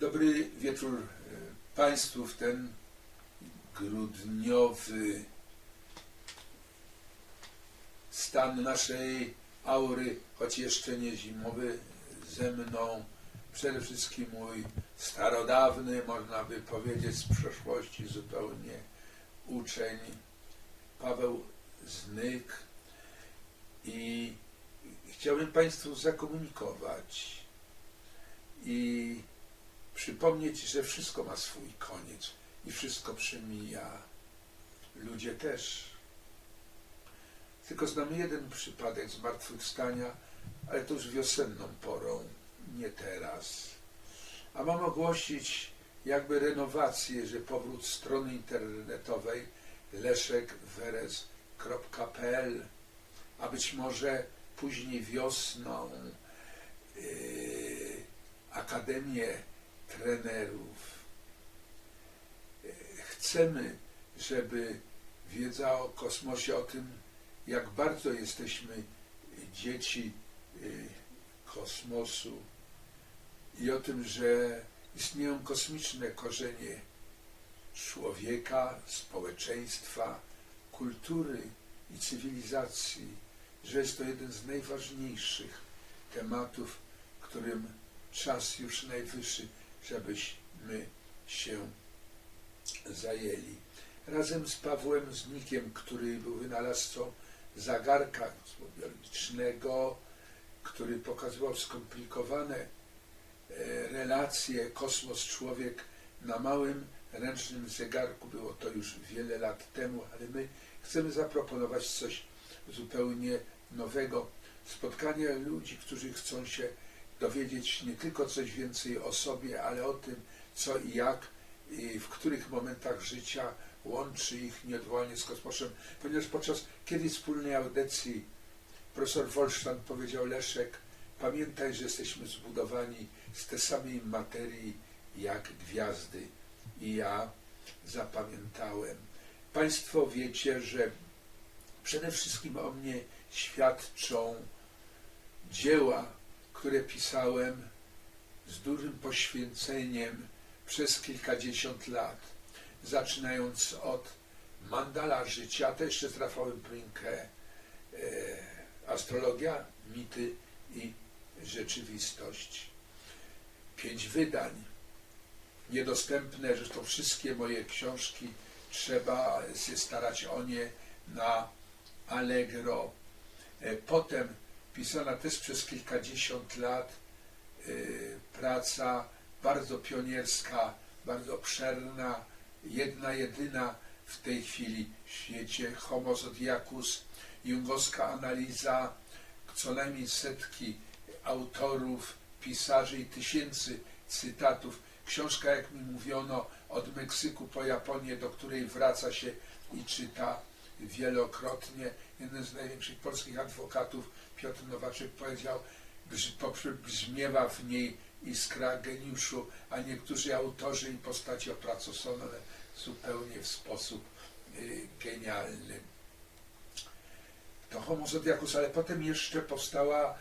Dobry wieczór e, Państwu w ten grudniowy stan naszej aury, choć jeszcze nie zimowy, ze mną przede wszystkim mój starodawny, można by powiedzieć z przeszłości zupełnie uczeń Paweł Znyk. I chciałbym Państwu zakomunikować i przypomnieć, że wszystko ma swój koniec i wszystko przemija. Ludzie też. Tylko znamy jeden przypadek zmartwychwstania, ale to już wiosenną porą, nie teraz. A mam ogłosić jakby renowację, że powrót strony internetowej leszekweres.pl, a być może później wiosną yy, Akademię Trenerów. Yy, Chcemy, żeby wiedza o kosmosie, o tym, jak bardzo jesteśmy dzieci yy, kosmosu i o tym, że istnieją kosmiczne korzenie człowieka, społeczeństwa, kultury i cywilizacji, że jest to jeden z najważniejszych tematów, którym czas już najwyższy, żebyśmy się zajęli. Razem z Pawłem Znikiem, który był wynalazcą zagarka biologicznego, który pokazywał skomplikowane e, relacje kosmos-człowiek na małym ręcznym zegarku. Było to już wiele lat temu, ale my chcemy zaproponować coś zupełnie nowego. Spotkania ludzi, którzy chcą się dowiedzieć nie tylko coś więcej o sobie, ale o tym, co i jak, i w których momentach życia łączy ich nieodwołanie z kosmosem. Ponieważ podczas kiedyś wspólnej audycji profesor Wolsztan powiedział Leszek, pamiętaj, że jesteśmy zbudowani z tej samej materii jak gwiazdy. I ja zapamiętałem. Państwo wiecie, że przede wszystkim o mnie świadczą dzieła, które pisałem z dużym poświęceniem przez kilkadziesiąt lat, zaczynając od Mandala życia, to jeszcze z Rafałem Prinkę, e, astrologia, mity i rzeczywistość. Pięć wydań, niedostępne, zresztą wszystkie moje książki, trzeba się starać o nie na Allegro. E, Potem pisana też przez kilkadziesiąt lat e, praca bardzo pionierska, bardzo obszerna, jedna jedyna w tej chwili w świecie Homo Zodiacus, jungowska analiza, co najmniej setki autorów, pisarzy i tysięcy cytatów. Książka, jak mi mówiono, od Meksyku po Japonię, do której wraca się i czyta wielokrotnie. Jeden z największych polskich adwokatów, Piotr Nowaczek, powiedział, brzmiewa w niej iskra geniuszu, a niektórzy autorzy i postaci opracowane zupełnie w sposób y, genialny. To Homo Zodiacus, ale potem jeszcze powstała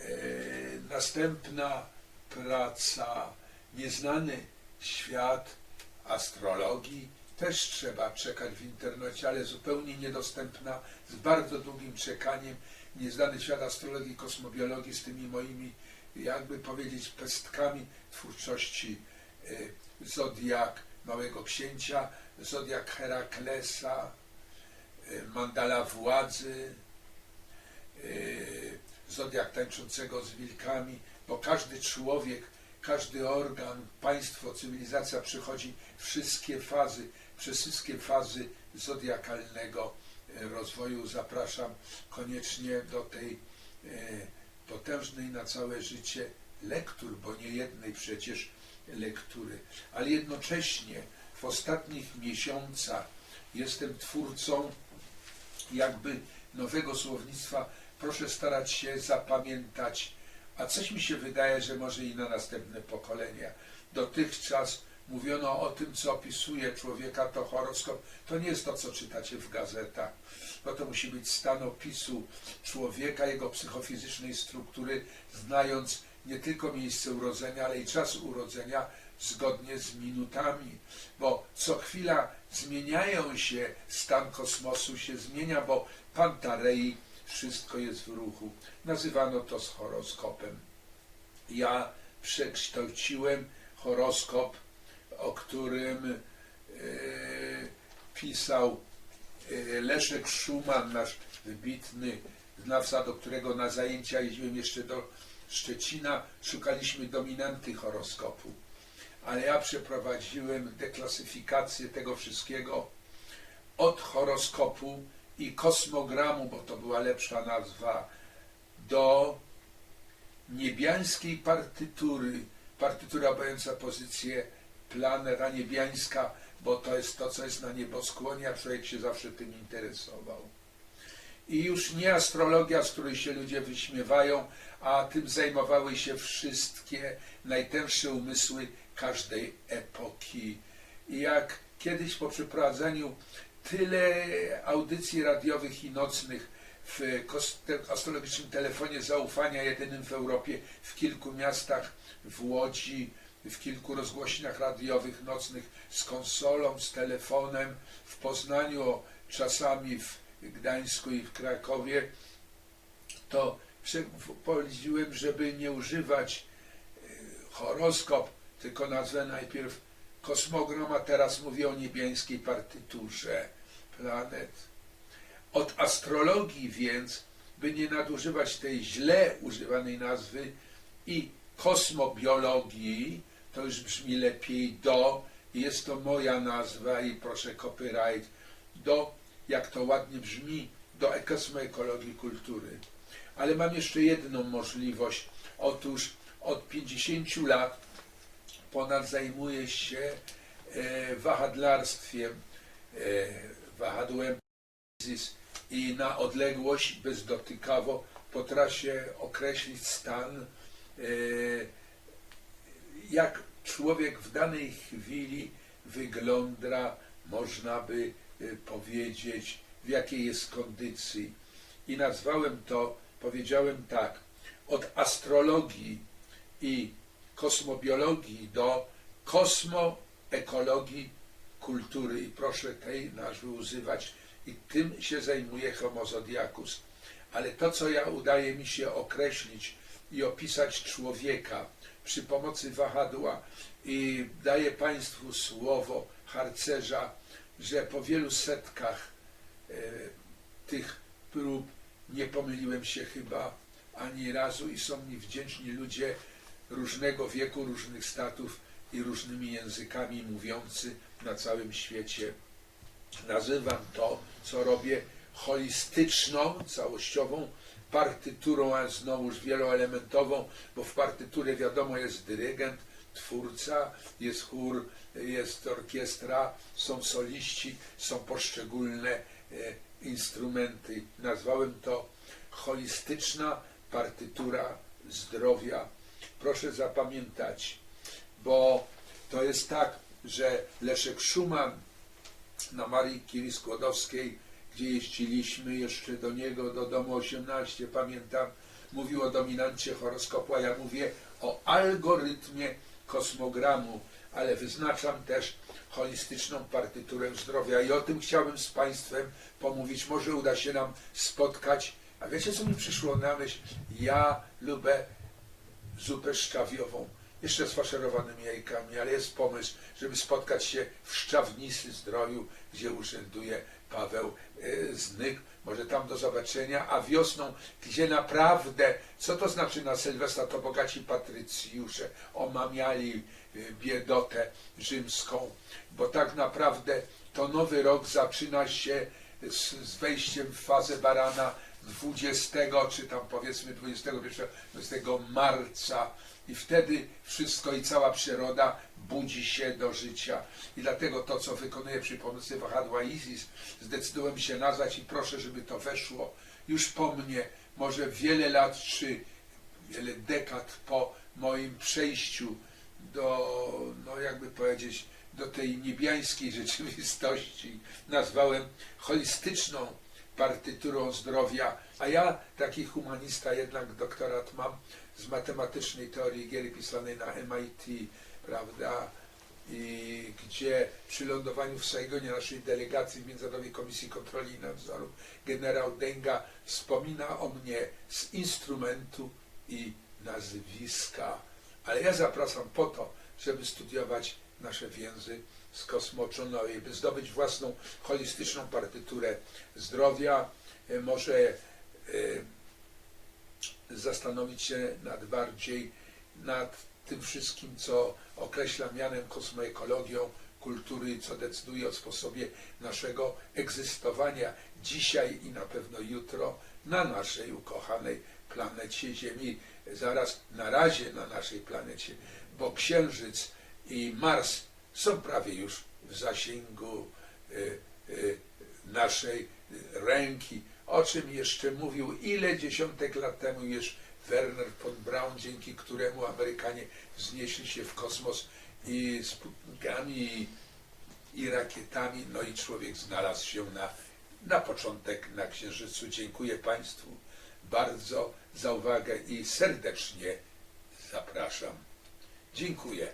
y, następna praca, Nieznany świat astrologii, też trzeba czekać w internecie, ale zupełnie niedostępna, z bardzo długim czekaniem. Nieznany świat astrologii kosmobiologii z tymi moimi, jakby powiedzieć, pestkami twórczości y, Zodiak Małego Księcia, Zodiak Heraklesa, y, Mandala Władzy, y, Zodiak Tańczącego z Wilkami, bo każdy człowiek, każdy organ, państwo, cywilizacja przechodzi wszystkie fazy, przez wszystkie fazy zodiakalnego e, rozwoju. Zapraszam koniecznie do tej e, potężnej na całe życie lektur, bo nie jednej przecież lektury. Ale jednocześnie w ostatnich miesiącach jestem twórcą jakby nowego słownictwa. Proszę starać się zapamiętać, a coś mi się wydaje, że może i na następne pokolenia. Dotychczas mówiono o tym, co opisuje człowieka, to horoskop. To nie jest to, co czytacie w gazetach, bo to musi być stan opisu człowieka, jego psychofizycznej struktury, znając nie tylko miejsce urodzenia, ale i czas urodzenia zgodnie z minutami, bo co chwila zmieniają się, stan kosmosu się zmienia, bo Pantarei wszystko jest w ruchu. Nazywano to z horoskopem. Ja przekształciłem horoskop, o którym e, pisał e, Leszek Szuman, nasz wybitny znawca, do którego na zajęcia jeździłem jeszcze do Szczecina, szukaliśmy dominanty horoskopu. Ale ja przeprowadziłem deklasyfikację tego wszystkiego od horoskopu i kosmogramu, bo to była lepsza nazwa, do niebiańskiej partytury, partytura obejmująca pozycję planeta niebiańska, bo to jest to, co jest na nieboskłonie, a człowiek się zawsze tym interesował. I już nie astrologia, z której się ludzie wyśmiewają, a tym zajmowały się wszystkie najtęższe umysły każdej epoki. I jak kiedyś po przeprowadzeniu tyle audycji radiowych i nocnych w astrologicznym telefonie zaufania, jedynym w Europie, w kilku miastach, w Łodzi, w kilku rozgłośniach radiowych nocnych z konsolą, z telefonem, w Poznaniu, czasami w Gdańsku i w Krakowie, to policzyłem, żeby nie używać e, horoskop, tylko nazwę najpierw kosmogram, a teraz mówię o niebiańskiej partyturze planet. Od astrologii więc, by nie nadużywać tej źle używanej nazwy i kosmobiologii, to już brzmi lepiej do, jest to moja nazwa i proszę copyright, do, jak to ładnie brzmi, do kosmoekologii kultury. Ale mam jeszcze jedną możliwość. Otóż od 50 lat ponad zajmuję się e, wahadlarstwem, e, wahadłem i na odległość bezdotykawo potrafię określić stan, e, jak człowiek w danej chwili wygląda, można by e, powiedzieć, w jakiej jest kondycji. I nazwałem to, powiedziałem tak, od astrologii i kosmobiologii do kosmoekologii kultury. I proszę tej nazwy używać. I tym się zajmuje Homo zodiacus. Ale to, co ja udaje mi się określić i opisać człowieka przy pomocy wahadła i daję Państwu słowo harcerza, że po wielu setkach e, tych prób nie pomyliłem się chyba ani razu i są mi wdzięczni ludzie różnego wieku, różnych statów i różnymi językami mówiący na całym świecie. Nazywam to, co robię, holistyczną, całościową partyturą, a znowuż wieloelementową, bo w partyturze wiadomo jest dyrygent, twórca, jest chór, jest orkiestra, są soliści, są poszczególne e, instrumenty. Nazwałem to holistyczna partytura zdrowia. Proszę zapamiętać, bo to jest tak, że Leszek Szuman na Marii Curie Skłodowskiej, gdzie jeździliśmy jeszcze do niego, do domu 18, pamiętam, mówił o dominancie horoskopu, a ja mówię o algorytmie kosmogramu, ale wyznaczam też holistyczną partyturę zdrowia i o tym chciałbym z Państwem pomówić. Może uda się nam spotkać. A wiecie, co mi przyszło na myśl? Ja lubię zupę szczawiową, jeszcze z faszerowanymi jajkami, ale jest pomysł, żeby spotkać się w Szczawnicy Zdroju, gdzie urzęduje Paweł e, Znyk. Może tam do zobaczenia, a wiosną, gdzie naprawdę, co to znaczy na Sylwestra, to bogaci patrycjusze omamiali e, biedotę rzymską, bo tak naprawdę to nowy rok zaczyna się z, z wejściem w fazę barana 20 czy tam powiedzmy 21 20 marca i wtedy wszystko i cała przyroda budzi się do życia. I dlatego to, co wykonuję przy pomocy wahadła Isis, zdecydowałem się nazwać i proszę, żeby to weszło już po mnie, może wiele lat, czy wiele dekad po moim przejściu do, no jakby powiedzieć, do tej niebiańskiej rzeczywistości. Nazwałem holistyczną partyturą zdrowia, a ja, taki humanista, jednak doktorat mam z matematycznej teorii gier pisanej na MIT, prawda, i gdzie przy lądowaniu w Saigonie naszej delegacji Międzynarodowej Komisji Kontroli i Nadzoru generał Denga wspomina o mnie z instrumentu i nazwiska. Ale ja zapraszam po to, żeby studiować nasze więzy z kosmoczonowej, by zdobyć własną holistyczną partyturę zdrowia, e, może e, zastanowić się nad bardziej nad tym wszystkim, co określa mianem kosmoekologią kultury, co decyduje o sposobie naszego egzystowania dzisiaj i na pewno jutro na naszej ukochanej planecie Ziemi. Zaraz na razie na naszej planecie, bo Księżyc i Mars są prawie już w zasięgu y, y, naszej ręki, o czym jeszcze mówił ile dziesiątek lat temu już Werner von Braun, dzięki któremu Amerykanie wznieśli się w kosmos i sputnikami i, i rakietami, no i człowiek znalazł się na, na początek na Księżycu. Dziękuję Państwu bardzo za uwagę i serdecznie zapraszam. Dziękuję.